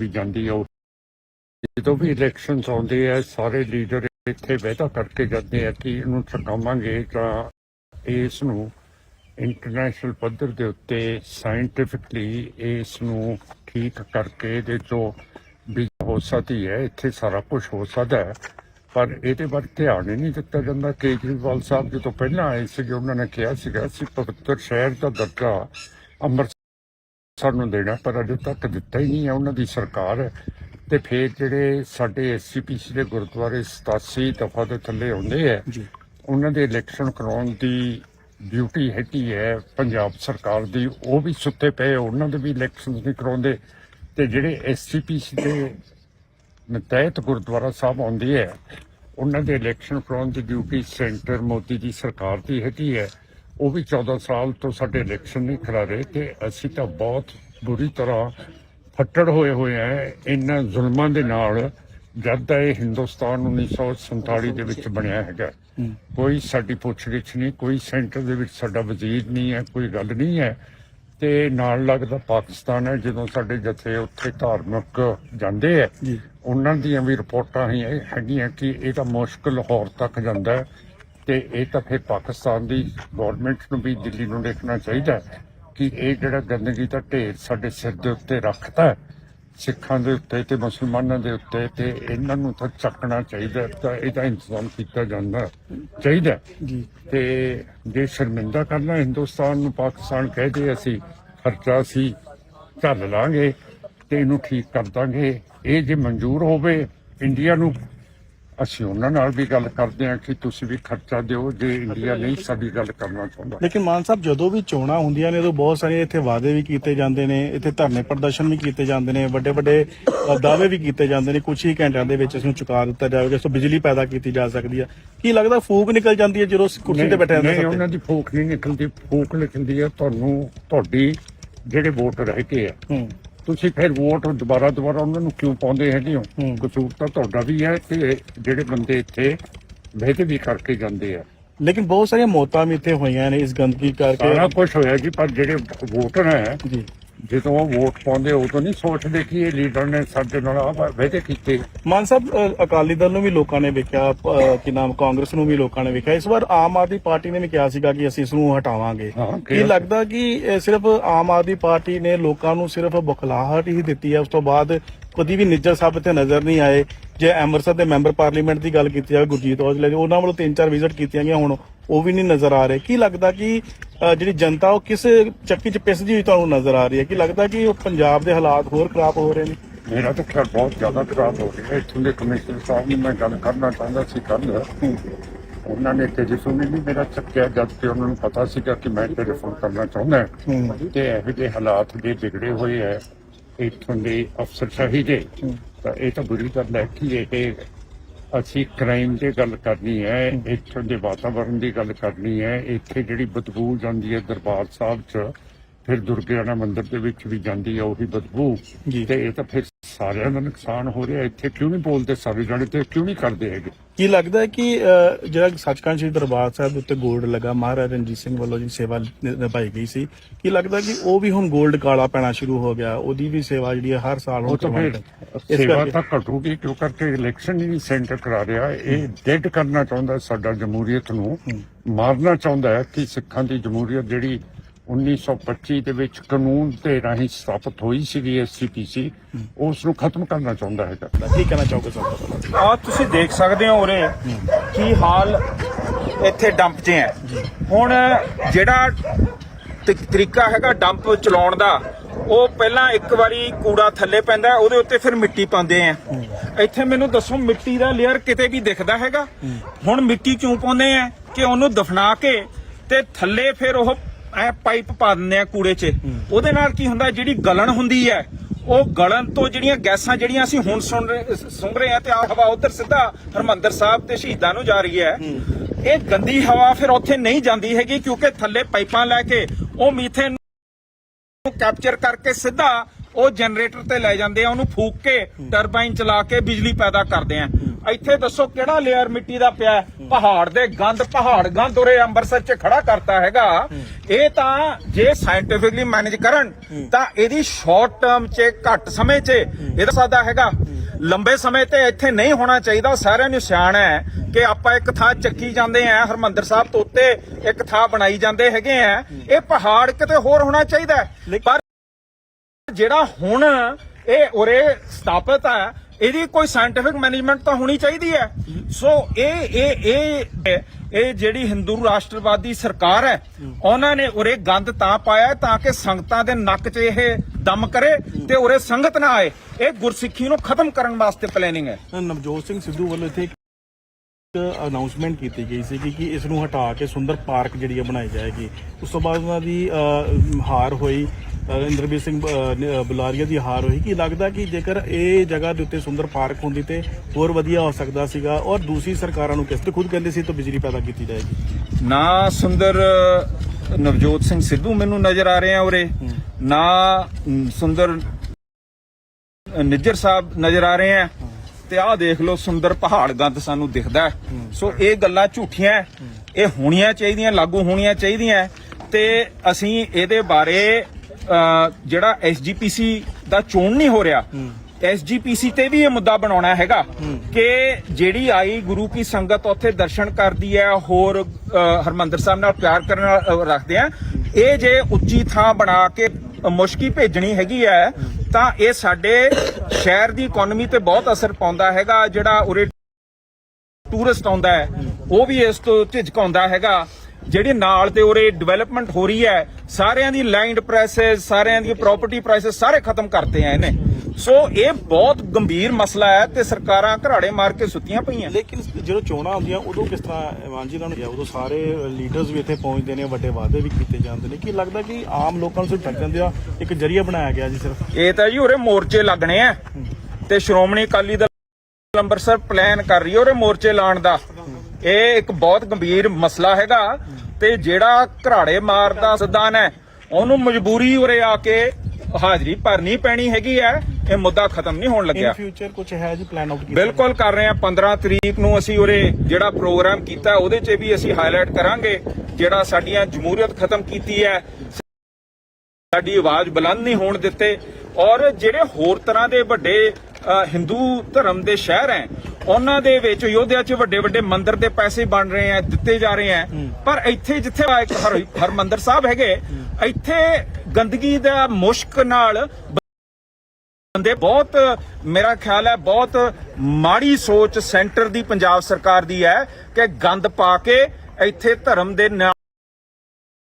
ਵੀ ਜਾਂਦੀ ਆ। ਜਦੋਂ ਵੀ ਇਲੈਕਸ਼ਨਸ ਆਉਂਦੇ ਆ, ਸਾਰੇ ਲੀਡਰ ਇੱਥੇ ਵਾਅਦਾ ਕਰਕੇ ਜਾਂਦੇ ਆ ਕਿ ਇਹਨੂੰ ਚੁਕਾਵਾਂਗੇ ਤਾਂ ਇਸ ਨੂੰ ਇੰਟਰਨੈਸ਼ਨਲ ਪੱਧਰ ਦੇ ਉੱਤੇ ਸਾਇੰਟੀਫਿਕਲੀ ਇਸ ਨੂੰ ਠੀਕ ਕਰਕੇ ਇਹਦੇ ਤੋਂ ਵੀ ਹੋ ਸਕਦੀ ਹੈ, ਇੱਥੇ ਸਾਰਾ ਕੁਝ ਹੋ ਸਕਦਾ ਹੈ। ਪਰ ਇਹਦੇ ਵੱਲ ਧਿਆਨ ਹੀ ਨਹੀਂ ਦਿੱਤਾ ਜਾਂਦਾ। ਕੇਜਰੀਵਾਲ ਸਾਹਿਬ ਜਦੋਂ ਪਹਿਲਾਂ ਆਏ ਸੀਗੇ, ਉਹਨਾਂ ਨੇ ਕਿਹਾ ਸੀਗਾ, ਅਸੀਂ ਪਵਿੱਤਰ ਸ਼ਹਿਰ ਦਾ ਦਰਜਾ ਅੰਮ੍ਰਿਤਸਰ ਨੂੰ ਦੇਣਾ ਪਰ ਅਜੇ ਤੱਕ ਦਿੱਤਾ ਹੀ ਨਹੀਂ ਹੈ ਉਹਨਾਂ ਦੀ ਸਰਕਾਰ। ਹੈ ਤੇ ਫਿਰ ਜਿਹੜੇ ਸਾਡੇ ਐਸਸੀਪੀਸੀ ਦੇ ਗੁਰਦੁਆਰੇ 87 ਦਫਾ ਦੇ ਥੱਲੇ ਆਉਂਦੇ ਹੈ ਜੀ। ਉਹਨਾਂ ਦੇ ਇਲੈਕਸ਼ਨ ਕਰਾਉਣ ਦੀ ਡਿਊਟੀ ਹੈਗੀ ਹੈ ਪੰਜਾਬ ਸਰਕਾਰ ਦੀ। ਉਹ ਵੀ ਸੁੱਤੇ ਪਏ ਉਹਨਾਂ ਦੇ ਵੀ ਇਲੈਕਸ਼ਨ ਨਹੀਂ ਕਰਾਉਂਦੇ। ਤੇ ਜਿਹੜੇ ਐਸਸੀਪੀਸੀ ਦੇ ਤਹਿਤ ਗੁਰਦੁਆਰਾ ਸਾਹਿਬ ਆਉਂਦੇ ਹੈ ਉਹਨਾਂ ਦੇ ਇਲੈਕਸ਼ਨ ਕਰਾਉਣ ਦੀ ਡਿਊਟੀ ਸੈਂਟਰ ਮੋਦੀ ਦੀ ਸਰਕਾਰ ਦੀ ਹੈਗੀ ਹੈ। ਉਹ ਵੀ 14 ਸਾਲ ਤੋਂ ਸਾਡੇ ਇਲੈਕਸ਼ਨ ਨਹੀਂ ਕਰਾ ਰਹੇ ਤੇ ਅਸੀਂ ਤਾਂ ਬਹੁਤ ਬੁਰੀ ਤਰ੍ਹਾਂ ਫੱਟੜ ਹੋਏ ਹੋਏ ਆ। ਇਹਨਾਂ ਜ਼ੁਲਮਾਂ ਦੇ ਨਾਲ ਜਦ ਦਾ ਇਹ ਹਿੰਦੁਸਤਾਨ 1947 ਦੇ ਵਿੱਚ ਬਣਿਆ ਹੈਗਾ। ਕੋਈ ਸਾਡੀ ਪੁੱਛਗਿੱਛ ਨਹੀਂ ਕੋਈ ਸੈਂਟਰ ਦੇ ਵਿੱਚ ਸਾਡਾ ਵਜ਼ੀਰ ਨਹੀਂ ਹੈ ਕੋਈ ਗੱਲ ਨਹੀਂ ਹੈ। ਤੇ ਨਾਲ ਲੱਗਦਾ ਪਾਕਿਸਤਾਨ ਹੈ ਜਦੋਂ ਸਾਡੇ ਜਥੇ ਉੱਥੇ ਧਾਰਮਿਕ ਜਾਂਦੇ ਆ ਉਹਨਾਂ ਦੀਆਂ ਵੀ ਰਿਪੋਰਟਾਂ ਹੀ ਹੈਗੀਆਂ ਕਿ ਇਹ ਤਾਂ ਮੁਸ਼ਕਲ ਲਾਹੌਰ ਤੱਕ ਜਾਂਦਾ ਹੈ। ਤੇ ਇਹ ਤਾਂ ਫਿਰ ਪਾਕਿਸਤਾਨ ਦੀ ਗਵਰਨਮੈਂਟ ਨੂੰ ਵੀ ਦਿੱਲੀ ਨੂੰ ਦੇਖਣਾ ਚਾਹੀਦਾ ਕਿ ਇਹ ਜਿਹੜਾ ਗੰਦਗੀ ਦਾ ਢੇਰ ਸਾਡੇ ਸਿਰ ਦੇ ਉੱਤੇ ਰੱਖਤਾ ਹੈ, ਸਿੱਖਾਂ ਦੇ ਉੱਤੇ ਤੇ ਮੁਸਲਮਾਨਾਂ ਦੇ ਉੱਤੇ ਤੇ ਇਹਨਾਂ ਨੂੰ ਤਾਂ ਚੱਕਣਾ ਚਾਹੀਦਾ ਤਾਂ ਇਹਦਾ ਇੰਤਜ਼ਾਮ ਕੀਤਾ ਜਾਂਦਾ ਚਾਹੀਦਾ ਤੇ ਜੇ ਸ਼ਰਮਿੰਦਾ ਕਰਨਾ ਹਿੰਦੁਸਤਾਨ ਨੂੰ ਪਾਕਿਸਤਾਨ ਕਹਦੇ ਅਸੀਂ ਖਰਚਾ ਸੀ ਝੱਲ ਲਾਂਗੇ ਤੇ ਇਹਨੂੰ ਠੀਕ ਕਰ ਦਾਂਗੇ ਇਹ ਜੇ ਮਨਜ਼ੂਰ ਹੋਵੇ ਇੰਡੀਆ ਨੂੰ ਅਸੀਂ ਉਹਨਾਂ ਨਾਲ ਵੀ ਗੱਲ ਕਰਦੇ ਹਾਂ ਕਿ ਤੁਸੀਂ ਵੀ ਖਰਚਾ ਦਿਓ ਜੇ ਇੰਡੀਆ ਨਹੀਂ ਸਾਡੀ ਗੱਲ ਕਰਨਾ ਚਾਹੁੰਦਾ। ਲੇਕਿਨ ਮਾਨ ਸਾਹਿਬ ਜਦੋਂ ਵੀ ਚੋਣਾਂ ਹੁੰਦੀਆਂ ਨੇ ਉਦੋਂ ਬਹੁਤ ਸਾਰੇ ਇੱਥੇ ਵਾਅਦੇ ਵੀ ਕੀਤੇ ਜਾਂਦੇ ਨੇ ਇੱਥੇ ਧਰਨੇ ਪ੍ਰਦਰਸ਼ਨ ਵੀ ਕੀਤੇ ਜਾਂਦੇ ਨੇ ਵੱਡੇ ਵੱਡੇ ਦਾਅਵੇ ਵੀ ਕੀਤੇ ਜਾਂਦੇ ਨੇ ਕੁਝ ਹੀ ਘੰਟਿਆਂ ਦੇ ਵਿੱਚ ਇਸ ਨੂੰ ਚੁਕਾ ਦਿੱਤਾ ਜਾਵੇਗਾ ਤੋਂ ਬਿਜਲੀ ਪੈਦਾ ਕੀਤੀ ਜਾ ਸਕਦੀ ਹੈ ਕੀ ਲੱਗਦਾ ਫੂਕ ਨਿਕਲ ਜਾਂਦੀ ਹੈ ਜਦੋਂ ਕੁਰਸੀ ਤੇ ਬੈਠੇ ਨਹੀਂ ਹੁੰਦੇ ਉਹਨਾਂ ਦੀ ਫੂਕ ਨਹੀਂ ਨਿਕਲਦੀ ਫੂਕ ਨਿਕਲਦੀ ਹੈ ਤੁਹਾਨੂੰ ਤੁਹਾਡੀ ਜਿਹੜੇ ਵੋਟ ਰਹਿ ਗਏ ਆ ਹੂੰ। ਤੁਸੀਂ ਫਿਰ ਵੋਟ ਦੁਬਾਰਾ ਦੁਬਾਰਾ ਉਹਨਾਂ ਨੂੰ ਕਿਉਂ ਪਾਉਂਦੇ ਹੈਗੇ ਹੋ। ਕਸੂਰ ਤਾਂ ਤੁਹਾਡਾ ਵੀ ਹੈ ਤੇ ਜਿਹੜੇ ਬੰਦੇ ਇੱਥੇ ਵਾਅਦੇ ਵੀ ਕਰਕੇ ਜਾਂਦੇ ਆ। ਲੇਕਿਨ ਬਹੁਤ ਸਾਰੀਆਂ ਮੌਤਾਂ ਵੀ ਇੱਥੇ ਹੋਈਆਂ ਨੇ ਇਸ ਗੰਦਗੀ ਸਾਰਾ ਕਰਕੇ ਕੁਝ ਹੋਇਆ ਜੀ ਪਰ ਜਿਹੜੇ ਵੋਟਰ ਹੈ ਜੀ। ਜਦੋਂ ਉਹ ਵੋਟ ਪਾਉਂਦੇ ਉਦੋਂ ਨਹੀਂ ਸੋਚਦੇ ਕਿ ਇਹ ਲੀਡਰ ਨੇ ਸਾਡੇ ਨਾਲ ਆ ਵਾਅਦੇ ਕੀਤੇ। ਮਾਨ ਸਾਹਿਬ ਅ, ਅਕਾਲੀ ਦਲ ਨੂੰ ਵੀ ਲੋਕਾਂ ਨੇ ਵੇਖਿਆ ਅ, ਕੀ ਨਾਮ ਕਾਂਗਰਸ ਨੂੰ ਵੀ ਲੋਕਾਂ ਨੇ ਵੇਖਿਆ। ਇਸ ਵਾਰ ਆਮ ਆਦਮੀ ਪਾਰਟੀ ਨੇ ਵੀ ਕਿਹਾ ਸੀਗਾ ਕਿ ਅਸੀਂ ਇਸ ਨੂੰ ਹਟਾਵਾਂਗੇ। ਹਾਂ, ਕੀ ਕਿਹਾ। ਲੱਗਦਾ ਕਿ ਸਿਰਫ ਆਮ ਆਦਮੀ ਪਾਰਟੀ ਨੇ ਲੋਕਾਂ ਨੂੰ ਸਿਰਫ ਬੁਖਲਾਹਟ ਹੀ ਦਿੱਤੀ ਹੈ ਉਸ ਤੋਂ ਬਾਅਦ ਕਦੀ ਵੀ ਨਿੱਜਰ ਸਾਹਿਬ ਇੱਥੇ ਨਜ਼ਰ ਨਹੀਂ ਆਏ। ਜੇ ਅੰਮ੍ਰਿਤਸਰ ਦੇ ਮੈਂਬਰ ਪਾਰਲੀਮੈਂਟ ਦੀ ਗੱਲ ਕੀਤੀ ਜਾਵੇ ਗੁਰਜੀਤ ਔਜਲਾ ਦੀ ਉਹਨਾਂ ਵੱਲੋਂ ਤਿੰਨ ਚਾਰ ਵਿਜ਼ਿਟ ਕੀਤੀਆਂ ਗਈਆਂ ਹੁਣ ਉਹ ਵੀ ਨਹੀਂ ਨਜ਼ਰ ਆ ਰਹੇ। ਕੀ ਲੱਗਦਾ ਕਿ ਜਿਹੜੀ ਜਨਤਾ ਉਹ ਕਿਸ ਚੱਕੀ 'ਚ ਪਿਸਦੀ ਹੋਈ ਤੁਹਾਨੂੰ ਨਜ਼ਰ ਆ ਰਹੀ ਹੈ? ਕੀ ਲੱਗਦਾ ਕਿ ਉਹ ਪੰਜਾਬ ਦੇ ਹਾਲਾਤ ਹੋਰ ਖਰਾਬ ਹੋ ਰਹੇ ਨੇ? ਮੇਰਾ ਤਾਂ ਖਿਆਲ ਬਹੁਤ ਜ਼ਿਆਦਾ ਖਰਾਬ ਹੋ ਰਿਹਾ ਇੱਥੋਂ ਦੇ ਕਮਿਸ਼ਨਰ ਸਾਹਿਬ ਨੂੰ ਮੈਂ ਗੱਲ ਕਰਨਾ ਚਾਹੁੰਦਾ ਸੀ ਕੱਲ ਉਹਨਾਂ ਨੇ ਟੈਲੀਫੋਨ ਨਹੀਂ ਮੇਰਾ ਚੱਕਿਆ ਜਦ ਕਿ ਉਹਨਾਂ ਨੂੰ ਪਤਾ ਸੀਗਾ ਕਿ ਮੈਂ ਟੈਲੀਫੋਨ ਕਰਨਾ ਚਾਹੁੰਦਾ। ਤੇ ਇਹੋ ਜਿਹੇ ਹਾਲਾਤ ਦੇ ਵਿਗੜੇ ਹੋਏ ਹੈ। ਇੱਥੋਂ ਦੇ ਅਫਸਰਸ਼ਾਹੀ ਦੇ। ਤਾਂ ਇਹ ਤਾਂ ਬੁਰੀ ਗੱਲ ਹੈ ਕਿ ਇਹ ਅਸੀਂ ਕ੍ਰਾਈਮ 'ਤੇ ਗੱਲ ਕਰਨੀ ਹੈ, ਇੱਥੋਂ ਦੇ ਵਾਤਾਵਰਣ ਦੀ ਗੱਲ ਕਰਨੀ ਹੈ, ਇੱਥੇ ਜਿਹੜੀ ਬਦਬੂ ਜਾਂਦੀ ਹੈ ਦਰਬਾਰ ਸਾਹਿਬ 'ਚ ਫਿਰ ਦੁਰਗਿਆਨਾ ਮੰਦਿਰ ਦੇ ਵਿੱਚ ਵੀ ਜਾਂਦੀ ਹੈ ਉਹੀ ਬਦਬੂ। ਤੇ ਇਹ ਤਾਂ ਫਿਰ ਸਾਰਿਆਂ ਦਾ ਨੁਕਸਾਨ ਹੋ ਰਿਹਾ। ਇੱਥੇ ਕਿਉਂ ਨਹੀਂ ਬੋਲਦੇ ਸਾਰੇ ਜਾਣੇ ਤੇ ਕਿਉਂ ਨਹੀਂ ਕਰਦੇ ਹੈਗੇ? ਕੀ ਲੱਗਦਾ ਹੈ ਕਿ ਜਿਹੜਾ ਸੱਚਖੰਡ ਸ੍ਰੀ ਦਰਬਾਰ ਸਾਹਿਬ ਉੱਤੇ 골ਡ ਲੱਗਾ ਮਹਾਰਾਜਾ ਰਣਜੀਤ ਸਿੰਘ ਵੱਲੋਂ ਜੀ ਸੇਵਾ ਨਿਭਾਈ ਗਈ ਸੀ ਕੀ ਲੱਗਦਾ ਕਿ ਉਹ ਵੀ ਹੁਣ 골ਡ ਕਾਲਾ ਪੈਣਾ ਸ਼ੁਰੂ ਹੋ ਗਿਆ? ਉਹਦੀ ਵੀ ਸੇਵਾ ਜਿਹੜੀ ਹੈ ਹਰ ਸਾਲ ਹੁਣ ਇਸ ਸੇਵਾ ਤਾਂ ਘਟੂਗੀ ਕਿਉਂ ਕਰਕੇ ਇਲੈਕਸ਼ਨ ਹੀ ਨਹੀਂ ਸੈਂਟਰ ਕਰਾ ਰਿਹਾ? ਇਹ ਡੈਡ ਕਰਨਾ ਚਾਹੁੰਦਾ ਸਾਡਾ ਜਮਹੂਰੀਅਤ ਨੂੰ। ਮਾਰਨਾ ਚਾਹੁੰਦਾ ਹੈ ਕਿ ਸਿੱਖਾਂ ਦੀ ਜਮਹੂਰੀਅਤ ਜਿਹੜੀ 1925 ਦੇ ਵਿੱਚ ਕਾਨੂੰਨ ਦੇ ਰਾਹੀਂ ਸਥਾਪਿਤ ਹੋਈ ਸੀਗੀ ਐਸਸੀਪੀਸੀ ਉਸ ਨੂੰ ਖਤਮ ਕਰਨਾ ਚਾਹੁੰਦਾ ਹੈਗਾ। ਕੀ ਕਹਿਣਾ ਚਾਹੋਗੇ ਪਹਿਲਾਂ ਆ ਤੁਸੀਂ ਦੇਖ ਸਕਦੇ ਹੋ ਉਰੇ ਕੀ ਹਾਲ ਇੱਥੇ ਡੰਪ 'ਚ ਹੈ। ਹੁਣ ਜਿਹੜਾ ਤਰੀਕਾ ਹੈਗਾ ਡੰਪ ਚਲਾਉਣ ਦਾ ਉਹ ਪਹਿਲਾਂ ਇੱਕ ਵਾਰੀ ਕੂੜਾ ਥੱਲੇ ਪੈਂਦਾ ਉਹਦੇ ਉੱਤੇ ਫਿਰ ਮਿੱਟੀ ਪਾਉਂਦੇ ਆ। ਇੱਥੇ ਮੈਨੂੰ ਦੱਸੋ ਮਿੱਟੀ ਦਾ ਲੇਅਰ ਕਿਤੇ ਵੀ ਦਿਖਦਾ ਹੈਗਾ? ਹੁਣ ਮਿੱਟੀ ਕਿਉਂ ਪਾਉਂਦੇ ਆ ਕਿ ਉਹਨੂੰ ਦਫਨਾ ਕੇ ਤੇ ਥੱਲੇ ਫਿਰ ਉਹ ਐ ਪਾਈਪ ਪਾ ਦਿੰਦੇ ਆ ਕੂੜੇ 'ਚ। ਉਹਦੇ ਨਾਲ ਕੀ ਹੁੰਦਾ ਜਿਹੜੀ ਗਲਣ ਹੁੰਦੀ ਹੈ ਉਹ ਗਲਣ ਤੋਂ ਜਿਹੜੀਆਂ ਗੈਸਾਂ ਜਿਹੜੀਆਂ ਅਸੀਂ ਹੁਣ ਸੁਣ ਰਹੇ ਸੁਣ ਰਹੇ ਆ ਤੇ ਆ ਹਵਾ ਉਧਰ ਸਿੱਧਾ ਹਰਮੰਦਰ ਸਾਹਿਬ ਤੇ ਸ਼ਹੀਦਾਂ ਨੂੰ ਜਾ ਰਹੀ ਹੈ। ਇਹ ਗੰਦੀ ਹਵਾ ਫਿਰ ਉੱਥੇ ਨਹੀਂ ਜਾਂਦੀ ਹੈਗੀ ਕਿਉਂਕਿ ਥੱਲੇ ਪਾਈਪਾਂ ਲੈ ਕੇ ਉਹ ਮੀਥੇਨ ਨੂੰ ਕੈਪਚਰ ਕਰਕੇ ਸਿੱਧਾ ਉਹ ਜਨਰੇਟਰ ਤੇ ਲੈ ਜਾਂਦੇ ਆ ਉਹਨੂੰ ਫੂਕ ਕੇ ਟਰਬਾਈਨ ਚਲਾ ਕੇ ਬਿਜਲੀ ਪੈਦਾ ਕਰਦੇ ਆ। ਇੱਥੇ ਦੱਸੋ ਕਿਹੜਾ ਲੇਅਰ ਮਿੱਟੀ ਦਾ ਪਿਆ? ਪਹਾੜ ਦੇ ਗੰਦ ਪਹਾੜ ਗੰਦ ਉਰੇ ਅੰਮ੍ਰਿਤਸਰ 'ਚ ਖੜਾ ਕਰਤਾ ਹੈਗਾ। ਇਹ ਤਾਂ ਜੇ ਸਾਇੰਟੀਫਿਕਲੀ ਮੈਨੇਜ ਕਰਨ ਤਾਂ ਇਹਦੀ ਸ਼ਾਰਟ ਟਰਮ 'ਚ ਘੱਟ ਸਮੇਂ 'ਚ ਇਹਦਾ ਸਾਦਾ ਹੈਗਾ। ਲੰਬੇ ਸਮੇਂ ਤੇ ਇੱਥੇ ਨਹੀਂ ਹੋਣਾ ਚਾਹੀਦਾ। ਸਾਰਿਆਂ ਨੂੰ ਸਿਆਣ ਹੈ ਕਿ ਆਪਾਂ ਇੱਕ ਥਾਂ ਚੱਕੀ ਜਾਂਦੇ ਆ ਹਰਮੰਦਰ ਸਾਹਿਬ ਤੋਂ ਉੱਤੇ ਇੱਕ ਥਾਂ ਬਣਾਈ ਜਾਂਦੇ ਹੈਗੇ ਆ ਇਹ ਪਹਾੜ ਕਿਤੇ ਹੋਰ ਹੋਣਾ ਚਾਹੀਦਾ। ਪਰ ਜਿਹੜਾ ਹੁਣ ਇਹ ਉਰੇ ਸਥਾਪਿਤ ਹੈ ਇਹਦੀ ਕੋਈ ਸਾਇੰਟਿਫਿਕ ਮੈਨੇਜਮੈਂਟ ਤਾਂ ਹੋਣੀ ਚਾਹੀਦੀ ਹੈ। ਸੋ ਇਹ ਇਹ ਇਹ ਇਹ ਜਿਹੜੀ ਹਿੰਦੂ ਰਾਸ਼ਟਰਵਾਦੀ ਸਰਕਾਰ ਹੈ, ਉਹਨਾਂ ਨੇ ਉਰੇ ਗੰਦ ਤਾਂ ਪਾਇਆ ਤਾਂ ਕਿ ਸੰਗਤਾਂ ਦੇ ਨੱਕ 'ਚ ਇਹ ਦਮ ਕਰੇ ਤੇ ਉਰੇ ਸੰਗਤ ਨਾ ਆਏ। ਇਹ ਗੁਰਸਿੱਖੀ ਨੂੰ ਖਤਮ ਕਰਨ ਵਾਸਤੇ ਪਲੈਨਿੰਗ ਹੈ। ਨਵਜੋਤ ਸਿੰਘ ਸਿੱਧੂ ਵੱਲੋਂ ਇੱਥੇ ਅਨਾਉਂਸਮੈਂਟ ਕੀਤੀ ਗਈ ਸੀ ਕਿ ਇਸ ਨੂੰ ਹਟਾ ਕੇ ਸੁੰਦਰ ਪਾਰਕ ਜਿਹੜੀ ਆ ਬਣਾਈ ਜਾਏਗੀ। ਉਸ ਤੋਂ ਬਾਅਦ ਉਹਨਾਂ ਦੀ ਹਾਰ ਹੋਈ ਇੰਦਰਬੀਰ ਸਿੰਘ ਬੁਲਾਰੀਆ ਦੀ ਹਾਰ ਹੋਈ। ਕਿ ਲੱਗਦਾ ਕਿ ਜੇਕਰ ਇਹ ਜਗ੍ਹਾ ਦੇ ਉੱਤੇ ਸੁੰਦਰ ਪਾਰਕ ਹੁੰਦੀ ਤੇ ਹੋਰ ਵਧੀਆ ਹੋ ਸਕਦਾ ਸੀਗਾ ਔਰ ਦੂਸਰੀ ਸਰਕਾਰਾਂ ਨੂੰ ਕਿਸ ਤੇ ਖੁਦ ਕਹਿੰਦੇ ਸੀ ਤਾਂ ਬਿਜਲੀ ਪੈਦਾ ਕੀਤੀ ਜਾਏਗੀ? ਨਾ ਸੁੰਦਰ ਨਵਜੋਤ ਸਿੰਘ ਸਿੱਧੂ ਮੈਨੂੰ ਨਜ਼ਰ ਆ ਰਹੇ ਆ ਉਰੇ। ਨਾ ਸੁੰਦਰ ਨਿੱਜਰ ਸਾਹਿਬ ਨਜ਼ਰ ਆ ਰਹੇ ਆ। ਤੇ ਆਹ ਦੇਖ ਲਓ ਸੁੰਦਰ ਪਹਾੜ ਗੰਦ ਸਾਨੂੰ ਦਿਖਦਾ ਹੈ। ਸੋ ਇਹ ਗੱਲਾਂ ਝੂਠੀਆਂ ਹੈ। ਇਹ ਹੋਣੀਆਂ ਚਾਹੀਦੀਆਂ ਲਾਗੂ ਹੋਣੀਆਂ ਚਾਹੀਦੀਆਂ ਤੇ ਅਸੀਂ ਇਹਦੇ ਬਾਰੇ ਅ, ਜਿਹੜਾ ਐਸਜੀਪੀਸੀ ਦਾ ਚੋਣ ਨਹੀਂ ਹੋ ਰਿਹਾ ਐਸਜੀਪੀਸੀ ਤੇ ਵੀ ਇਹ ਮੁੱਦਾ ਬਣਾਉਣਾ ਹੈਗਾ ਕਿ ਜਿਹੜੀ ਆਈ ਗੁਰੂ ਕੀ ਸੰਗਤ ਉੱਥੇ ਦਰਸ਼ਨ ਕਰਦੀ ਹੈ ਹੋਰ ਅ, ਹਰਮੰਦਰ ਸਾਹਿਬ ਨਾਲ ਪਿਆਰ ਕਰਨ ਨਾਲ, ਅ, ਰੱਖਦੇ ਆ। ਇਹ ਜੇ ਉੱਚੀ ਥਾਂ ਬਣਾ ਕੇ ਮੁਸ਼ਕੀ ਭੇਜਣੀ ਹੈਗੀ ਹੈ। ਤਾਂ ਇਹ ਸਾਡੇ ਸ਼ਹਿਰ ਦੀ ਇਕਨੋਮੀ ਤੇ ਬਹੁਤ ਅਸਰ ਪਾਉਂਦਾ ਹੈਗਾ, ਜਿਹੜਾ ਉਰੇ ਟੂਰਿਸਟ ਆਉਂਦਾ ਹੈ, ਉਹ ਵੀ ਇਸ ਤੋਂ ਝਿਜਕਾਉਂਦਾ ਹੈਗਾ, ਜਿਹੜੀ ਨਾਲ ਤੇ ਉਰੇ ਡਿਵੈਲਪਮੈਂਟ ਹੋ ਰਹੀ ਹੈ, ਸਾਰਿਆਂ ਦੀ ਲੈਂਡ ਪ੍ਰਾਈਸਸ ਸਾਰਿਆਂ ਦੀ ਪ੍ਰਾਪਰਟੀ ਪ੍ਰਾਈਸਸ ਸਾਰੇ ਖਤਮ ਕਰਤੇ ਆ ਇਹਨੇ। ਸੋ ਇਹ ਬਹੁਤ ਗੰਭੀਰ ਮਸਲਾ ਹੈ ਤੇ ਸਰਕਾਰਾਂ ਘਰਾੜੇ ਮਾਰ ਕੇ ਸੁੱਤੀਆਂ ਪਈਆਂ। ਲੇਕਿਨ ਜਦੋਂ ਚੋਣਾਂ ਆਉਂਦੀਆਂ ਉਦੋਂ ਕਿਸ ਤਰ੍ਹਾਂ ਮਾਂਜੀ ਨਾਲ ਗਿਆ ਉਦੋਂ ਸਾਰੇ ਲੀਡਰਸ ਵੀ ਇੱਥੇ ਪਹੁੰਚਦੇ ਨੇ ਵੱਡੇ ਵਾਅਦੇ ਵੀ ਕੀਤੇ ਜਾਂਦੇ ਨੇ। ਕੀ ਲੱਗਦਾ ਕਿ ਆਮ ਲੋਕਾਂ ਨੂੰ ਸਿਰਫ ਠੱਗਣ ਦਾ ਇੱਕ ਜਰੀਆ ਬਣਾਇਆ ਗਿਆ ਜੀ ਸਿਰਫ? ਇਹ ਤਾਂ ਜੀ ਉਰੇ ਮੋਰਚੇ ਲੱਗਣੇ ਆ। ਤੇ ਸ਼੍ਰੋਮਣੀ ਅਕਾਲੀ ਦਲ ਅੰਮ੍ਰਿਤਸਰ ਪਲਾਨ ਕਰ ਰਹੀ ਹੈ ਉਰੇ ਮੋਰਚੇ ਲਾਉਣ ਦਾ। ਇਹ ਇੱਕ ਬਹੁਤ ਗੰਭੀਰ ਮਸਲਾ ਹੈਗਾ। ਤੇ ਜਿਹੜਾ ਘਰਾੜੇ ਮਾਰਦਾ ਸਦਾਨ ਹੈ ਉਹਨੂੰ ਮਜਬੂਰੀ ਉਰੇ ਆ ਕੇ ਹਾਜ਼ਰੀ ਭਰਨੀ ਪੈਣੀ ਹੈਗੀ ਹੈ ਇਹ ਮੁੱਦਾ ਖਤਮ ਨਹੀਂ ਹੋਣ ਇਨ ਲੱਗਿਆ ਫਿਊਚਰ ਕੁਝ ਹੈ ਜੀ ਪਲਾਨ ਆਊਟ ਕੀਤਾ ਬਿਲਕੁਲ ਕਰ ਰਹੇ ਹਾਂ 15 ਤਰੀਕ ਨੂੰ ਅਸੀਂ ਉਰੇ ਜਿਹੜਾ ਪ੍ਰੋਗਰਾਮ ਕੀਤਾ ਉਹਦੇ 'ਚ ਵੀ ਅਸੀਂ ਹਾਈਲਾਈਟ ਕਰਾਂਗੇ ਜਿਹੜਾ ਸਾਡੀਆਂ ਜਮਹੂਰੀਅਤ ਖਤਮ ਕੀਤੀ ਹੈ। ਸਾਡੀ ਆਵਾਜ਼ ਬੁਲੰਦ ਨਹੀਂ ਹੋਣ ਦਿੱਤੇ। ਔਰ ਜਿਹੜੇ ਹੋਰ ਤਰ੍ਹਾਂ ਦੇ ਵੱਡੇ ਹਿੰਦੂ ਧਰਮ ਦੇ ਸ਼ਹਿਰ ਹੈ ਉਹਨਾਂ ਦੇ ਵਿੱਚ ਯੋਧਿਆ 'ਚ ਵੱਡੇ ਵੱਡੇ ਮੰਦਿਰ ਦੇ ਪੈਸੇ ਬਣ ਰਹੇ ਆ ਦਿੱਤੇ ਜਾ ਰਹੇ ਆ। ਪਰ ਇੱਥੇ ਜਿੱਥੇ ਆ ਹਰ ਹਰਮੰਦਰ ਸਾਹਿਬ ਹੈਗੇ ਇੱਥੇ ਗੰਦਗੀ ਦਾ ਮੁਸ਼ਕ ਨਾਲ ਬੰਦੇ ਬਹੁਤ, ਮੇਰਾ ਖਿਆਲ ਹੈ ਬਹੁਤ ਮਾੜੀ ਸੋਚ ਸੈਂਟਰ ਦੀ, ਪੰਜਾਬ ਸਰਕਾਰ ਦੀ ਹੈ ਕਿ ਗੰਦ ਪਾ ਕੇ ਇੱਥੇ ਧਰਮ ਦੇ ਨਾਲ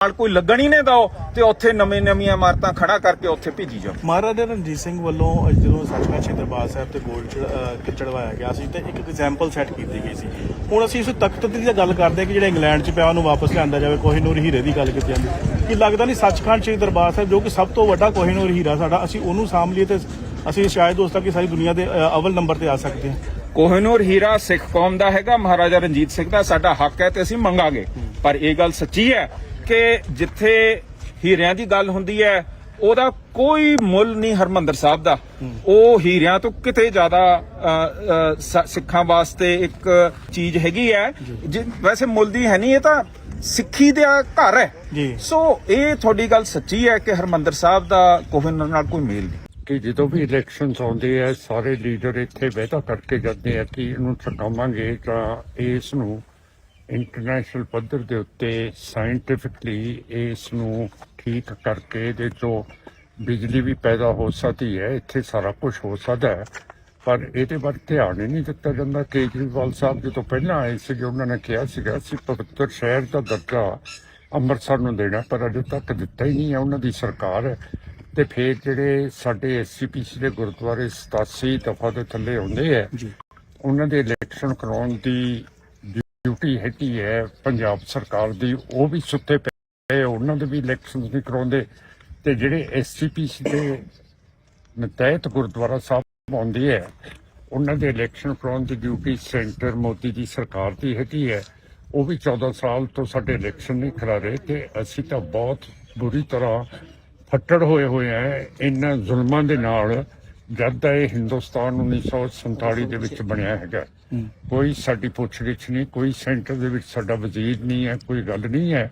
ਨਾਲ ਕੋਈ ਲੱਗਣ ਹੀ ਨਹੀਂ ਦਓ ਤੇ ਉੱਥੇ ਨਵੇਂ ਨਵੀਆਂ ਇਮਾਰਤਾਂ ਖੜਾ ਕਰਕੇ ਉੱਥੇ ਭੇਜੀ ਜਾਓ। ਮਹਾਰਾਜਾ ਰਣਜੀਤ ਸਿੰਘ ਵੱਲੋਂ ਜਦੋਂ ਸੱਚਖੰਡ ਸ਼੍ਰੀ ਦਰਬਾਰ ਸਾਹਿਬ ਤੇ ਗੋਲਡ ਚੜਵਾਇਆ ਗਿਆ ਸੀ ਤੇ ਇੱਕ ਐਗਜ਼ਾਮਪਲ ਸੈੱਟ ਕੀਤੀ ਗਈ ਸੀ। ਹੁਣ ਅਸੀਂ ਇਸ ਤਖਤ ਦੀ ਗੱਲ ਕਰਦੇ ਕਿ ਜਿਹੜਾ ਇੰਗਲੈਂਡ 'ਚ ਪਿਆ ਉਹਨੂੰ ਵਾਪਸ ਲਿਆਂਦਾ ਜਾਵੇ ਕੋਹੀਨੂਰ ਹੀਰੇ ਦੀ ਗੱਲ ਕੀਤੀ ਜਾਂਦੀ। ਕੀ ਲੱਗਦਾ ਨਹੀਂ ਸੱਚਖੰਡ ਸ਼੍ਰੀ ਦਰਬਾਰ ਸਾਹਿਬ ਜੋ ਕਿ ਸਭ ਤੋਂ ਵੱਡਾ ਕੋਹੀਨੂਰ ਹੀਰਾ ਸਾਡਾ, ਅਸੀਂ ਉਹਨੂੰ ਸਾਂਭ ਲਈਏ ਤੇ ਅਸੀਂ ਸ਼ਾਇਦ ਉਸ ਤੱਕ ਸਾਰੀ ਦੁਨੀਆ ਦੇ ਅਵਲ ਨੰਬਰ ਤੇ ਆ ਸਕਦੇ ਹਾਂ। ਕੋਹਿਨੂਰ ਹੀਰਾ ਸਿੱਖ ਕੌਮ ਦਾ ਹੈਗਾ, ਮਹਾਰਾਜਾ ਰਣਜੀਤ ਸਿੰਘ ਦਾ, ਸਾਡਾ ਹੱਕ ਹੈ ਤੇ ਅਸੀਂ ਮੰਗਾਂਗੇ। ਪਰ ਇਹ ਗੱਲ ਸੱਚੀ ਹੈ ਕਿ ਜਿੱਥੇ ਹੀਰਿਆਂ ਦੀ ਗੱਲ ਹੁੰਦੀ ਹੈ, ਉਹਦਾ ਕੋਈ ਮੁੱਲ ਨਹੀਂ ਹਰਮੰਦਰ ਸਾਹਿਬ ਦਾ। ਉਹ ਹੀਰਿਆਂ ਤੋਂ ਕਿਤੇ ਜ਼ਿਆਦਾ ਸਿੱਖਾਂ ਵਾਸਤੇ ਇੱਕ ਚੀਜ਼ ਹੈਗੀ ਹੈ। ਵੈਸੇ ਮੁੱਲ ਦੀ ਹੈ ਨਹੀਂ, ਇਹ ਤਾਂ ਸਿੱਖੀ ਦਾ ਘਰ ਹੈ। ਜੀ। ਸੋ ਇਹ ਤੁਹਾਡੀ ਗੱਲ ਸੱਚੀ ਹੈ ਕਿ ਹਰਮੰਦਰ ਸਾਹਿਬ ਦਾ ਕੋਹਿਨੂਰ ਨਾਲ ਕੋਈ ਮੇਲ ਨਹੀਂ। ਕਿ ਜਦੋਂ ਵੀ ਇਲੈਕਸ਼ਨਸ ਆਉਂਦੇ ਆ ਸਾਰੇ ਲੀਡਰ ਇੱਥੇ ਵਾਅਦਾ ਕਰਕੇ ਜਾਂਦੇ ਆ ਕਿ ਇਹਨੂੰ ਛਕਾਵਾਂਗੇ ਤਾਂ ਇਸ ਨੂੰ ਇੰਟਰਨੈਸ਼ਨਲ ਪੱਧਰ ਦੇ ਉੱਤੇ ਸਾਇੰਟੀਫਿਕਲੀ ਇਸ ਨੂੰ ਠੀਕ ਕਰਕੇ ਇਹਦੇ ਤੋਂ ਬਿਜਲੀ ਵੀ ਪੈਦਾ ਹੋ ਸਕਦੀ ਹੈ ਇੱਥੇ ਸਾਰਾ ਕੁਝ ਹੋ ਸਕਦਾ ਹੈ। ਪਰ ਇਹਦੇ ਵੱਲ ਧਿਆਨ ਹੀ ਨਹੀਂ ਦਿੱਤਾ ਜਾਂਦਾ। ਕੇਜਰੀਵਾਲ ਸਾਹਿਬ ਜਦੋਂ ਪਹਿਲਾਂ ਆਏ ਸੀਗੇ ਉਹਨਾਂ ਨੇ ਕਿਹਾ ਸੀਗਾ ਅਸੀਂ ਪਵਿੱਤਰ ਸ਼ਹਿਰ ਦਾ ਦਰਜਾ ਅੰਮ੍ਰਿਤਸਰ ਨੂੰ ਦੇਣਾ ਪਰ ਅਜੇ ਤੱਕ ਦਿੱਤਾ ਹੀ ਨਹੀਂ ਹੈ। ਉਹਨਾਂ ਦੀ ਸਰਕਾਰ ਹੈ ਤੇ ਫਿਰ ਜਿਹੜੇ ਸਾਡੇ ਐਸਸੀਪੀਸੀ ਦੇ ਗੁਰਦੁਆਰੇ 87 ਦਫਾ ਦੇ ਥੱਲੇ ਆਉਂਦੇ ਆ ਉਹਨਾਂ ਦੇ ਇਲੈਕਸ਼ਨ ਕਰਾਉਣ ਦੀ ਡਿਊਟੀ ਹੈਗੀ ਹੈ ਪੰਜਾਬ ਸਰਕਾਰ ਦੀ ਉਹ ਵੀ ਸੁੱਤੇ ਪਏ ਉਹਨਾਂ ਦੇ ਵੀ ਇਲੈਕਸ਼ਨ ਨਹੀਂ ਕਰਾਉਂਦੇ। ਤੇ ਜਿਹੜੇ ਐਸਸੀਪੀਸੀ ਦੇ ਨਤੈਤ ਗੁਰਦੁਆਰਾ ਸਾਹਿਬ ਆਉਂਦੇ ਹੈ। ਉਹਨਾਂ ਦੇ ਇਲੈਕਸ਼ਨ ਕਰਾਉਣ ਦੀ ਡਿਊਟੀ ਸੈਂਟਰ ਮੋਦੀ ਦੀ ਸਰਕਾਰ ਦੀ ਹੈਗੀ ਹੈ। ਉਹ ਵੀ 14 ਸਾਲ ਤੋਂ ਸਾਡੇ ਇਲੈਕਸ਼ਨ ਨਹੀਂ ਕਰਾ ਰਹੇ ਤੇ ਅਸੀਂ ਤਾਂ ਬਹੁਤ ਬੁਰੀ ਤਰ੍ਹਾਂ ਫੱਟੜ ਹੋਏ ਹੋਏ ਆ ਇਹਨਾਂ ਜ਼ੁਲਮਾਂ ਦੇ ਨਾਲ ਜਦ ਦਾ ਇਹ ਹਿੰਦੁਸਤਾਨ 1947 ਦੇ ਵਿੱਚ ਬਣਿਆ ਹੈਗਾ। ਕੋਈ ਸਾਡੀ ਪੁੱਛਗਿੱਛ ਨਹੀਂ ਕੋਈ ਸੈਂਟਰ ਦੇ ਵਿੱਚ ਸਾਡਾ ਵਜ਼ੀਰ ਨਹੀਂ ਹੈ ਕੋਈ ਗੱਲ ਨਹੀਂ ਹੈ।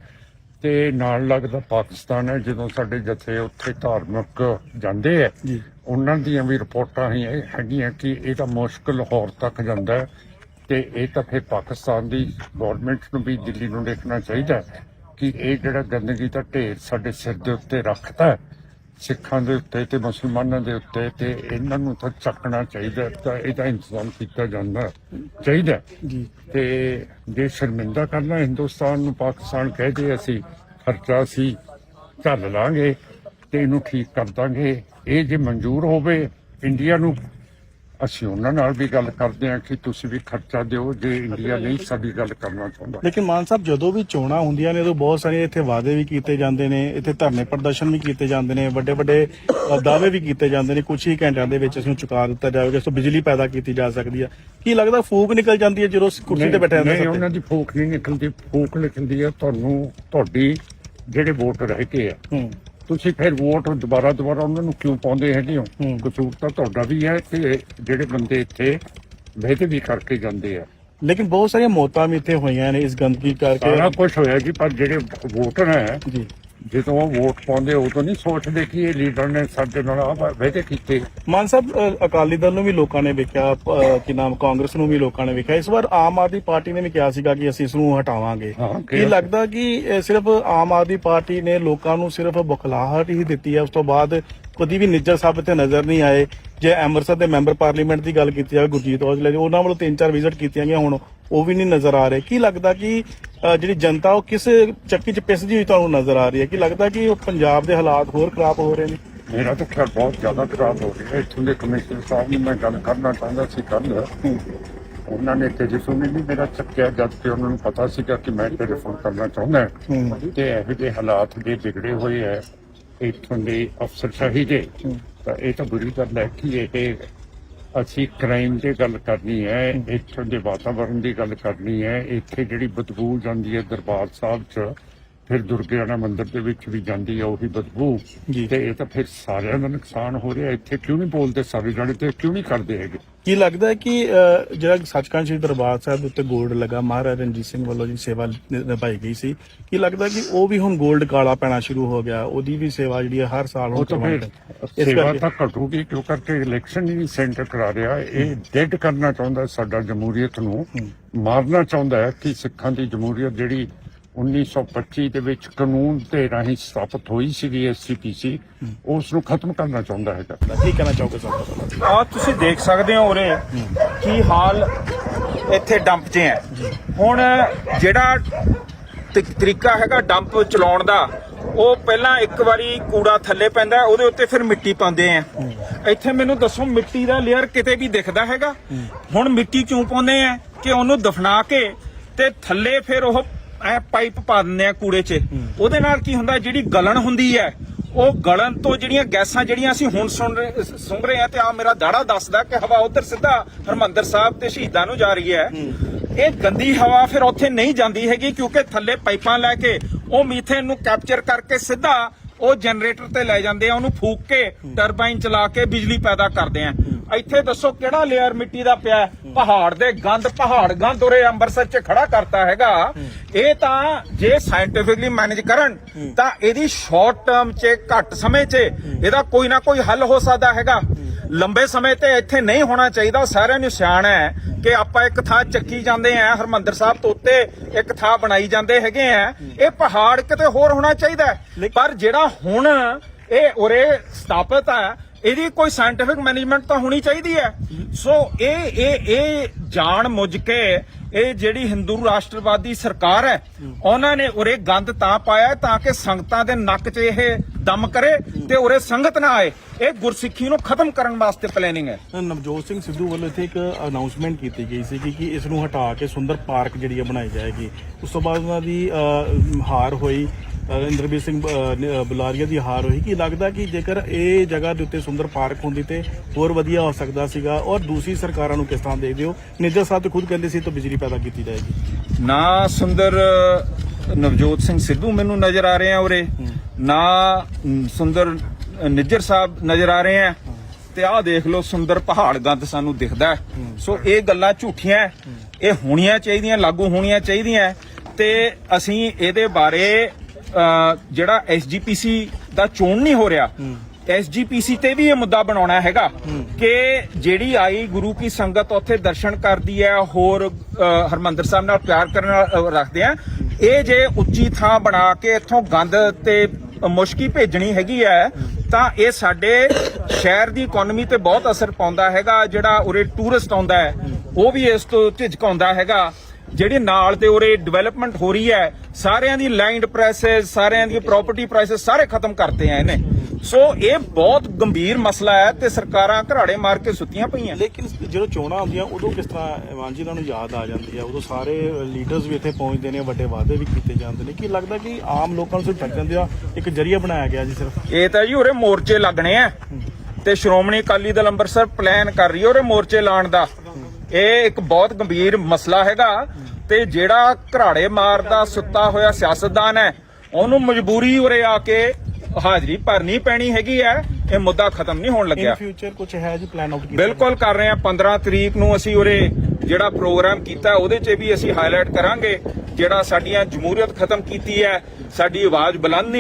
ਤੇ ਨਾਲ ਲੱਗਦਾ ਪਾਕਿਸਤਾਨ ਹੈ ਜਦੋਂ ਸਾਡੇ ਜਥੇ ਉੱਥੇ ਧਾਰਮਿਕ ਜਾਂਦੇ ਜੀ। ਉਹਨਾਂ ਦੀਆਂ ਵੀ ਰਿਪੋਰਟਾਂ ਹੀ ਹੈਗੀਆਂ ਕਿ ਇਹ ਤਾਂ ਮੁਸ਼ਕਲ ਲਾਹੌਰ ਤੱਕ ਜਾਂਦਾ ਹੈ ਤੇ ਇਹ ਤਾਂ ਫਿਰ ਪਾਕਿਸਤਾਨ ਦੀ ਗਵਰਨਮੈਂਟ ਨੂੰ ਵੀ ਦਿੱਲੀ ਨੂੰ ਦੇਖਣਾ ਚਾਹੀਦਾ ਕਿ ਇਹ ਜਿਹੜਾ ਗੰਦਗੀ ਦਾ ਢੇਰ ਸਾਡੇ ਸਿਰ ਦੇ ਉੱਤੇ ਰੱਖਤਾ ਹੈ, ਸਿੱਖਾਂ ਦੇ ਉੱਤੇ ਤੇ ਮੁਸਲਮਾਨਾਂ ਦੇ ਉੱਤੇ ਤੇ ਇਹਨਾਂ ਨੂੰ ਤਾਂ ਚੱਕਣਾ ਚਾਹੀਦਾ ਹੈ, ਤਾਂ ਇਹਦਾ ਇੰਤਜ਼ਾਮ ਕੀਤਾ ਜਾਂਦਾ ਚਾਹੀਦਾ ਹੈ। ਜੀ। ਤੇ ਜੇ ਸ਼ਰਮਿੰਦਾ ਕਰਨਾ ਹਿੰਦੁਸਤਾਨ ਨੂੰ ਪਾਕਿਸਤਾਨ ਕਹਦੇ ਅਸੀਂ ਖਰਚਾ ਅਸੀਂ ਝੱਲ ਲਾਂਗੇ ਤੇ ਇਹਨੂੰ ਠੀਕ ਕਰ ਦਾਂਗੇ। ਇਹ ਜੇ ਮਨਜ਼ੂਰ ਹੋਵੇ ਇੰਡੀਆ ਨੂੰ ਅਸੀਂ ਉਹਨਾਂ ਨਾਲ ਵੀ ਗੱਲ ਕਰਦੇ ਹਾਂ ਕਿ ਤੁਸੀਂ ਵੀ ਖਰਚਾ ਦਿਓ ਜੇ ਇੰਡੀਆ ਨਹੀਂ ਸਾਡੀ ਗੱਲ ਕਰਨਾ ਚਾਹੁੰਦਾ। ਲੇਕਿਨ ਮਾਨ ਸਾਹਿਬ ਜਦੋਂ ਵੀ ਚੋਣਾਂ ਹੁੰਦੀਆਂ ਨੇ ਉਦੋਂ ਬਹੁਤ ਸਾਰੇ ਇੱਥੇ ਵਾਅਦੇ ਵੀ ਕੀਤੇ ਜਾਂਦੇ ਨੇ ਇੱਥੇ ਧਰਨੇ ਪ੍ਰਦਰਸ਼ਨ ਵੀ ਕੀਤੇ ਜਾਂਦੇ ਨੇ ਵੱਡੇ ਵੱਡੇ ਦਾਅਵੇ ਵੀ ਕੀਤੇ ਜਾਂਦੇ ਨੇ ਕੁਝ ਹੀ ਘੰਟਿਆਂ ਦੇ ਵਿੱਚ ਇਸ ਨੂੰ ਚੁਕਾ ਦਿੱਤਾ ਜਾਵੇਗਾ ਇਸ ਤੋਂ ਬਿਜਲੀ ਪੈਦਾ ਕੀਤੀ ਜਾ ਸਕਦੀ ਹੈ ਕੀ ਲੱਗਦਾ ਫੂਕ ਨਿਕਲ ਜਾਂਦੀ ਹੈ ਜਦੋਂ ਕੁਰਸੀ ਤੇ ਬੈਠੇ ਨਹੀਂ ਉਹਨਾਂ ਦੀ ਫੂਕ ਨਹੀਂ ਨਿਕਲਦੀ। ਫੂਕ ਨਿਕਲਦੀ ਹੈ ਤੁਹਾਨੂੰ ਤੁਹਾਡੀ ਜਿਹੜੇ ਵੋਟ ਰਹਿ ਗਏ ਆ ਹੂੰ। ਤੁਸੀਂ ਫਿਰ ਵੋਟ ਦੁਬਾਰਾ ਦੁਬਾਰਾ ਉਹਨਾਂ ਨੂੰ ਕਿਉਂ ਪਾਉਂਦੇ ਹੈਗੇ ਹੋ। ਕਸੂਰ ਤਾਂ ਤੁਹਾਡਾ ਵੀ ਹੈ ਤੇ ਜਿਹੜੇ ਬੰਦੇ ਇੱਥੇ ਵਹਿਦੇ ਵੀ ਕਰਕੇ ਜਾਂਦੇ ਆ। ਲੇਕਿਨ ਬਹੁਤ ਸਾਰੀਆਂ ਮੌਤਾਂ ਵੀ ਇੱਥੇ ਹੋਈਆਂ ਨੇ ਇਸ ਗੰਦਗੀ ਸਾਰਾ ਕਰਕੇ ਕੁਝ ਹੋਇਆ ਜੀ ਪਰ ਜਿਹੜੇ ਵੋਟਰ ਹੈ ਜੀ। ਜਦੋਂ ਉਹ ਵੋਟ ਪਾਉਂਦੇ ਉਦੋਂ ਨਹੀਂ ਸੋਚਦੇ ਕਿ ਇਹ ਲੀਡਰ ਨੇ ਸਾਡੇ ਨਾਲ ਆ ਵਹਿਦੇ ਕੀਤੇ। ਮਾਨ ਸਾਹਿਬ ਅ, ਅਕਾਲੀ ਦਲ ਨੂੰ ਵੀ ਲੋਕਾਂ ਨੇ ਵੇਖਿਆ ਅ, ਕੀ ਨਾਮ ਕਾਂਗਰਸ ਨੂੰ ਵੀ ਲੋਕਾਂ ਨੇ ਵੇਖਿਆ। ਇਸ ਵਾਰ ਆਮ ਆਦਮੀ ਪਾਰਟੀ ਨੇ ਵੀ ਕਿਹਾ ਸੀਗਾ ਕਿ ਅਸੀਂ ਇਸ ਨੂੰ ਹਟਾਵਾਂਗੇ। ਹਾਂ, ਕੀ ਕਿਹਾ। ਲੱਗਦਾ ਕਿ ਸਿਰਫ ਆਮ ਆਦਮੀ ਪਾਰਟੀ ਨੇ ਲੋਕਾਂ ਨੂੰ ਸਿਰਫ ਬੁਖਲਾਹਟ ਹੀ ਦਿੱਤੀ ਹੈ ਉਸ ਤੋਂ ਬਾਅਦ ਕਦੀ ਵੀ ਨਿੱਜਰ ਸਾਹਿਬ ਤੇ ਨਜ਼ਰ ਨਹੀਂ ਆਏ ਜੇ ਅੰਮ੍ਰਿਤਸਰ ਦੇ ਮੈਂਬਰ ਪਾਰਲੀਮੈਂਟ ਦੀ ਗੱਲ ਕੀਤੀ ਜਾਵੇ ਗੁਰਜੀਤ ਔਜਲਾ ਜੀ ਉਹਨਾਂ ਵੱਲੋਂ ਤਿੰਨ ਚਾਰ ਵਿਜ਼ਿਟ ਕੀਤੀਆਂ ਗਈਆਂ ਹੁਣ ਉਹ ਵੀ ਨਹੀਂ ਨਜ਼ਰ ਆ ਰਹੇ। ਕੀ ਲੱਗਦਾ ਕਿ ਜਿਹੜੀ ਜਨਤਾ ਉਹ ਕਿਸ ਚੱਕੀ 'ਚ ਪਿਸਦੀ ਹੋਈ ਤੁਹਾਨੂੰ ਨਜ਼ਰ ਆ ਰਹੀ ਹੈ? ਕੀ ਲੱਗਦਾ ਕਿ ਉਹ ਪੰਜਾਬ ਦੇ ਹਾਲਾਤ ਹੋਰ ਖਰਾਬ ਹੋ ਰਹੇ ਨੇ? ਮੇਰਾ ਤਾਂ ਖਿਆਲ ਬਹੁਤ ਜ਼ਿਆਦਾ ਖਰਾਬ ਹੋ ਰਿਹਾ ਇੱਥੋਂ ਦੇ ਕਮਿਸ਼ਨਰ ਸਾਹਿਬ ਨੂੰ ਮੈਂ ਗੱਲ ਕਰਨਾ ਚਾਹੁੰਦਾ ਸੀ ਕੱਲ ਉਹਨਾਂ ਨੇ ਟੈਲੀਫੋਨ ਨਹੀਂ ਮੇਰਾ ਚੱਕਿਆ ਜਦ ਕਿ ਉਹਨਾਂ ਨੂੰ ਪਤਾ ਸੀਗਾ ਕਿ ਮੈਂ ਟੈਲੀਫੋਨ ਕਰਨਾ ਚਾਹੁੰਦਾ। ਹੂੰ। ਤੇ ਇਹੋ ਜਿਹੇ ਹਾਲਾਤ ਦੇ ਵਿਗੜੇ ਹੋਏ ਹੈ। ਇੱਥੋਂ ਦੇ ਅਫਸਰਸ਼ਾਹੀ ਦੇ ਤਾਂ ਇਹ ਤਾਂ ਬੁਰੀ ਗੱਲ ਹੈ ਕਿ ਇਹ ਅਸੀਂ ਕ੍ਰਾਈਮ ਦੀ ਗੱਲ ਕਰਨੀ ਹੈ ਇੱਥੋਂ ਦੇ ਵਾਤਾਵਰਣ ਦੀ ਗੱਲ ਕਰਨੀ ਹੈ ਇੱਥੇ ਜਿਹੜੀ ਬਦਬੂ ਜਾਂਦੀ ਹੈ ਦਰਬਾਰ ਸਾਹਿਬ 'ਚ ਫਿਰ ਦੁਰਗਿਆਣਾ ਮੰਦਿਰ ਦੇ ਵਿੱਚ ਵੀ ਜਾਂਦੀ ਹੈ ਉਹੀ ਬਦਬੂ। ਜੀ। ਤੇ ਇਹ ਤਾਂ ਫਿਰ ਸਾਰਿਆਂ ਦਾ ਨੁਕਸਾਨ ਹੋ ਰਿਹਾ। ਇੱਥੇ ਕਿਉਂ ਨਹੀਂ ਬੋਲਦੇ? ਸਾਰੇ ਜਾਣੇ ਤੇ ਕਿਉਂ ਨਹੀਂ ਕਰਦੇ ਹੈਗੇ? ਕੀ ਲੱਗਦਾ ਹੈ ਕਿ ਜਿਹੜਾ ਸੱਚਖੰਡ ਸ੍ਰੀ ਦਰਬਾਰ ਸਾਹਿਬ ਦੇ ਉੱਤੇ 골ਡ ਲੱਗਾ ਮਹਾਰਾਜਾ ਰਣਜੀਤ ਸਿੰਘ ਵੱਲੋਂ ਜੀ ਸੇਵਾ ਨਿ- ਨਿਭਾਈ ਗਈ ਸੀ ਕੀ ਲੱਗਦਾ ਕਿ ਉਹ ਵੀ ਹੁਣ 골ਡ ਕਾਲਾ ਪੈਣਾ ਸ਼ੁਰੂ ਹੋ ਗਿਆ ਉਹਦੀ ਵੀ ਸੇਵਾ ਜਿਹੜੀ ਹੈ ਹਰ ਸਾਲ ਉਹ ਹੁਣ ਤਾਂ ਕਰਵਾਈ ਫਿਰ ਇਸ ਸੇਵਾ ਕਰਕੇ ਤਾਂ ਘਟੂਗੀ ਕਿਉਂ ਕਰਕੇ ਇਲੈਕਸ਼ਨ ਹੀ ਨਹੀਂ ਸੈਂਟਰ ਕਰਾ ਰਿਹਾ ਇਹ ਡੈਡ ਕਰਨਾ ਚਾਹੁੰਦਾ ਸਾਡਾ ਜਮਹੂਰੀਅਤ ਨੂੰ ਮਾਰਨਾ ਚਾਹੁੰਦਾ ਹੈ ਕਿ ਸਿੱਖਾਂ ਦੀ ਜਮਹੂਰੀਅਤ ਜਿਹੜੀ 1925 ਦੇ ਵਿੱਚ ਕਾਨੂੰਨ ਦੇ ਰਾਹੀਂ ਸਥਾਪਿਤ ਹੋਈ ਸੀਗੀ ਐਸਸੀਪੀਸੀ ਉਸ ਨੂੰ ਖਤਮ ਕਰਨਾ ਚਾਹੁੰਦਾ ਹੈਗਾ। ਕੀ ਕਹਿਣਾ ਚਾਹੋਗੇ ਸਭ ਆ ਤੁਸੀਂ ਦੇਖ ਸਕਦੇ ਹੋ ਉਰੇ ਕੀ ਹਾਲ ਇੱਥੇ ਡੰਪ 'ਚ ਹੈ। ਹੁਣ ਜਿਹੜਾ ਤਰੀਕਾ ਹੈਗਾ ਡੰਪ ਚਲਾਉਣ ਦਾ, ਉਹ ਪਹਿਲਾਂ ਇੱਕ ਵਾਰੀ ਕੂੜਾ ਥੱਲੇ ਪੈਂਦਾ, ਉਹਦੇ ਉੱਤੇ ਫਿਰ ਮਿੱਟੀ ਪਾਉਂਦੇ ਆ। ਇੱਥੇ ਮੈਨੂੰ ਦੱਸੋ ਮਿੱਟੀ ਦਾ ਲੇਅਰ ਕਿਤੇ ਵੀ ਦਿਖਦਾ ਹੈਗਾ? ਹੁਣ ਮਿੱਟੀ ਕਿਉਂ ਪਾਉਂਦੇ ਆ ਕਿ ਉਹਨੂੰ ਦਫਨਾ ਕੇ ਤੇ ਥੱਲੇ ਫਿਰ ਉਹ ਐ ਪਾਈਪ ਪਾ ਦਿੰਦੇ ਆ ਕੂੜੇ 'ਚ। ਉਹਦੇ ਨਾਲ ਕੀ ਹੁੰਦਾ ਜਿਹੜੀ ਗਲਣ ਹੁੰਦੀ ਹੈ ਉਹ ਗਲਣ ਤੋਂ ਜਿਹੜੀਆਂ ਗੈਸਾਂ ਜਿਹੜੀਆਂ ਅਸੀਂ ਹੁਣ ਸੁਣ ਰਹੇ ਸੁਣ ਰਹੇ ਆ ਤੇ ਆ ਮੇਰਾ ਦਾੜਾ ਦੱਸਦਾ ਕਿ ਹਵਾ ਉਧਰ ਸਿੱਧਾ ਹਰਮੰਦਰ ਸਾਹਿਬ ਤੇ ਸ਼ਹੀਦਾਂ ਨੂੰ ਜਾ ਰਹੀ ਹੈ। ਇਹ ਗੰਦੀ ਹਵਾ ਫਿਰ ਉੱਥੇ ਨਹੀਂ ਜਾਂਦੀ ਹੈਗੀ ਕਿਉਂਕਿ ਥੱਲੇ ਪਾਈਪਾਂ ਲੈ ਕੇ ਉਹ ਮੀਥੇਨ ਨੂੰ ਕੈਪਚਰ ਕਰਕੇ ਸਿੱਧਾ ਉਹ ਜਨਰੇਟਰ ਤੇ ਲੈ ਜਾਂਦੇ ਆ ਉਹਨੂੰ ਫੂਕ ਕੇ ਟਰਬਾਈਨ ਚਲਾ ਕੇ ਬਿਜਲੀ ਪੈਦਾ ਕਰਦੇ ਆ। ਇੱਥੇ ਦੱਸੋ ਕਿਹੜਾ ਲੇਅਰ ਮਿੱਟੀ ਦਾ ਪਿਆ? ਪਹਾੜ ਦੇ ਗੰਦ ਪਹਾੜ ਗੰਦ ਉਰੇ ਅੰਮ੍ਰਿਤਸਰ 'ਚ ਖੜਾ ਕਰਤਾ ਹੈਗਾ। ਇਹ ਤਾਂ ਜੇ ਸਾਇੰਟੀਫਿਕਲੀ ਮੈਨੇਜ ਕਰਨ ਤਾਂ ਇਹਦੀ ਸ਼ਾਰਟ ਟਰਮ 'ਚ ਘੱਟ ਸਮੇਂ 'ਚ ਇਹਦਾ ਕੋਈ ਨਾ ਕੋਈ ਹੱਲ ਹੋ ਸਕਦਾ ਹੈਗਾ। ਲੰਬੇ ਸਮੇਂ ਤੇ ਇੱਥੇ ਨਹੀਂ ਹੋਣਾ ਚਾਹੀਦਾ। ਸਾਰਿਆਂ ਨੂੰ ਸਿਆਣਾ ਹੈ ਕਿ ਆਪਾਂ ਇੱਕ ਥਾਂ ਚੱਕੀ ਜਾਂਦੇ ਆ ਹਰਮੰਦਰ ਸਾਹਿਬ ਤੋਂ ਉੱਤੇ ਇੱਕ ਥਾਂ ਬਣਾਈ ਜਾਂਦੇ ਹੈਗੇ ਆ ਇਹ ਪਹਾੜ ਕਿਤੇ ਹੋਰ ਹੋਣਾ ਚਾਹੀਦਾ। ਪਰ ਜਿਹੜਾ ਹੁਣ ਇਹ ਉਰੇ ਸਥਾਪਿਤ ਹੈ ਇਹਦੀ ਕੋਈ ਸਾਇੰਟੀਫਿਕ ਮੈਨੇਜਮੈਂਟ ਤਾਂ ਹੋਣੀ ਚਾਹੀਦੀ ਹੈ। ਸੋ ਇਹ ਇਹ ਇਹ ਜਾਣ ਮੁੱਝ ਕੇ ਇਹ ਜਿਹੜੀ ਹਿੰਦੂ ਰਾਸ਼ਟਰਵਾਦੀ ਸਰਕਾਰ ਹੈ, ਉਹਨਾਂ ਨੇ ਉਰੇ ਗੰਦ ਤਾਂ ਪਾਇਆ ਤਾਂ ਕਿ ਸੰਗਤਾਂ ਦੇ ਨੱਕ 'ਚ ਇਹ ਦਮ ਕਰੇ ਤੇ ਉਰੇ ਸੰਗਤ ਨਾ ਆਏ। ਇਹ ਗੁਰਸਿੱਖੀ ਨੂੰ ਖਤਮ ਕਰਨ ਵਾਸਤੇ ਪਲੈਨਿੰਗ ਹੈ। ਨਵਜੋਤ ਸਿੰਘ ਸਿੱਧੂ ਵੱਲੋਂ ਇੱਥੇ ਇੱਕ ਅਨਾਉਂਸਮੈਂਟ ਕੀਤੀ ਗਈ ਸੀ ਕਿ ਇਸ ਨੂੰ ਹਟਾ ਕੇ ਸੁੰਦਰ ਪਾਰਕ ਜਿਹੜੀ ਹੈ ਬਣਾਈ ਜਾਏਗੀ। ਉਸ ਤੋਂ ਬਾਅਦ ਉਹਨਾਂ ਦੀ ਹਾਰ ਹੋਈ। ਅ, ਇੰਦਰਬੀਰ ਸਿੰਘ ਬੁਲਾਰੀਆ ਦੀ ਹਾਰ ਹੋਈ। ਕਿ ਲੱਗਦਾ ਕਿ ਜੇਕਰ ਇਹ ਜਗ੍ਹਾ ਦੇ ਉੱਤੇ ਸੁੰਦਰ ਪਾਰਕ ਹੁੰਦੀ ਤੇ ਹੋਰ ਵਧੀਆ ਹੋ ਸਕਦਾ ਸੀਗਾ? ਔਰ ਦੂਸਰੀ ਸਰਕਾਰਾਂ ਨੂੰ ਕਿਸ ਤਰ੍ਹਾਂ ਦੇਖਦੇ ਹੋ? ਨਿੱਜਰ ਸਾਹਿਬ ਤੇ ਖੁਦ ਕਹਿੰਦੇ ਸੀ ਤਾਂ ਬਿਜਲੀ ਪੈਦਾ ਕੀਤੀ ਜਾਏਗੀ। ਨਾ ਸੁੰਦਰ ਨਵਜੋਤ ਸਿੰਘ ਸਿੱਧੂ ਮੈਨੂੰ ਨਜ਼ਰ ਆ ਰਹੇ ਆ ਉਰੇ। ਨਾ ਸੁੰਦਰ ਨਿੱਜਰ ਸਾਹਿਬ ਨਜ਼ਰ ਆ ਰਹੇ ਆ। ਤੇ ਆਹ ਦੇਖ ਲਓ ਸੁੰਦਰ ਪਹਾੜ ਗੰਦ ਸਾਨੂੰ ਦਿਖਦਾ। ਸੋ ਇਹ ਗੱਲਾਂ ਝੂਠੀਆਂ। ਇਹ ਹੋਣੀਆਂ ਚਾਹੀਦੀਆਂ ਲਾਗੂ ਹੋਣੀਆਂ ਚਾਹੀਦੀਆਂ ਤੇ ਅਸੀਂ ਇਹਦੇ ਬਾਰੇ ਜਿਹੜਾ ਐਸਜੀਪੀਸੀ ਦਾ ਚੋਣ ਨਹੀਂ ਹੋ ਰਿਹਾ ਐਸਜੀਪੀਸੀ ਤੇ ਵੀ ਇਹ ਮੁੱਦਾ ਬਣਾਉਣਾ ਹੈਗਾ ਕਿ ਜਿਹੜੀ ਆਈ ਗੁਰੂ ਕੀ ਸੰਗਤ ਉੱਥੇ ਦਰਸ਼ਨ ਕਰਦੀ ਹੈ ਹੋਰ ਹਰਮੰਦਰ ਸਾਹਿਬ ਨਾਲ ਪਿਆਰ ਕਰਨ ਰੱਖਦੇ ਆ। ਇਹ ਜੇ ਉੱਚੀ ਥਾਂ ਬਣਾ ਕੇ ਇੱਥੋਂ ਗੰਦ ਤੇ ਮੁਸ਼ਕੀ ਭੇਜਣੀ ਹੈਗੀ ਹੈ ਤਾਂ ਇਹ ਸਾਡੇ ਸ਼ਹਿਰ ਦੀ ਇਕਨੋਮੀ ਤੇ ਬਹੁਤ ਅਸਰ ਪਾਉਂਦਾ ਹੈਗਾ ਜਿਹੜਾ ਉਰੇ ਟੂਰਿਸਟ ਆਉਂਦਾ ਹੈ ਉਹ ਵੀ ਇਸ ਤੋਂ ਝਿਜਕਾਉਂਦਾ ਹੈਗਾ। ਜਿਹੜੀ ਨਾਲ ਤੇ ਉਰੇ ਡਿਵੈਲਪਮੈਂਟ ਹੋ ਰਹੀ ਹੈ ਸਾਰਿਆਂ ਦੀ ਲੈਂਡ ਪ੍ਰਾਈਸਸ ਸਾਰਿਆਂ ਦੀ ਪ੍ਰਾਪਰਟੀ ਪ੍ਰਾਈਸਸ ਸਾਰੇ ਖਤਮ ਕਰਤੇ ਆ ਇਹਨੇ। ਸੋ ਇਹ ਬਹੁਤ ਗੰਭੀਰ ਮਸਲਾ ਹੈ ਤੇ ਸਰਕਾਰਾਂ ਘਰਾੜੇ ਮਾਰ ਕੇ ਸੁੱਤੀਆਂ ਪਈਆਂ। ਲੇਕਿਨ ਜਦੋਂ ਚੋਣਾਂ ਆਉਂਦੀਆਂ ਉਦੋਂ ਕਿਸ ਤਰ੍ਹਾਂ ਮਾਨ ਜੀ ਨੂੰ ਯਾਦ ਆ ਜਾਂਦੀ ਹੈ? ਉਦੋਂ ਸਾਰੇ ਲੀਡਰਸ ਵੀ ਇੱਥੇ ਪਹੁੰਚਦੇ ਨੇ ਵੱਡੇ ਵਾਅਦੇ ਵੀ ਕੀਤੇ ਜਾਂਦੇ ਨੇ। ਕੀ ਲੱਗਦਾ ਕਿ ਆਮ ਲੋਕਾਂ ਨੂੰ ਸਿਰਫ ਠੱਗਣ ਦਾ ਇੱਕ ਜਰੀਆ ਬਣਾਇਆ ਗਿਆ ਜੀ ਸਿਰਫ? ਇਹ ਤਾਂ ਜੀ ਉਰੇ ਮੋਰਚੇ ਲੱਗਣੇ ਆ। ਤੇ ਸ਼੍ਰੋਮਣੀ ਅਕਾਲੀ ਦਲ ਅੰਮ੍ਰਿਤਸਰ ਪਲਾਨ ਕਰ ਰਹੀ ਹੈ ਉਰੇ ਮੋਰਚੇ ਲਾਉਣ ਦਾ। ਇਹ ਇੱਕ ਬਹੁਤ ਗੰਭੀਰ ਮਸਲਾ ਹੈਗਾ ਤੇ ਜਿਹੜਾ ਘਰਾੜੇ ਮਾਰਦਾ ਸੁੱਤਾ ਹੋਇਆ ਸਿਆਸਤਦਾਨ ਹੈ ਉਹਨੂੰ ਮਜਬੂਰੀ ਉਰੇ ਆ ਕੇ ਹਾਜ਼ਰੀ ਭਰਨੀ ਪੈਣੀ ਹੈਗੀ ਹੈ ਇਹ ਮੁੱਦਾ ਖਤਮ ਨਹੀਂ ਹੋਣ ਇਨ ਲੱਗਿਆ ਫਿਊਚਰ ਕੁਝ ਹੈ ਜੀ ਪਲਾਨ ਆਊਟ ਬਿਲਕੁਲ ਕਰ ਰਹੇ ਹਾਂ 15 ਤਰੀਕ ਨੂੰ ਅਸੀਂ ਉਰੇ ਜਿਹੜਾ ਪ੍ਰੋਗਰਾਮ ਕੀਤਾ ਉਹਦੇ 'ਚ ਵੀ ਅਸੀਂ ਹਾਈਲਾਈਟ ਕਰਾਂਗੇ ਜਿਹੜਾ ਸਾਡੀਆਂ ਜਮਹੂਰੀਅਤ ਖਤਮ ਕੀਤੀ ਹੈ ਸਾਡੀ ਆਵਾਜ਼ ਬੁਲੰਦ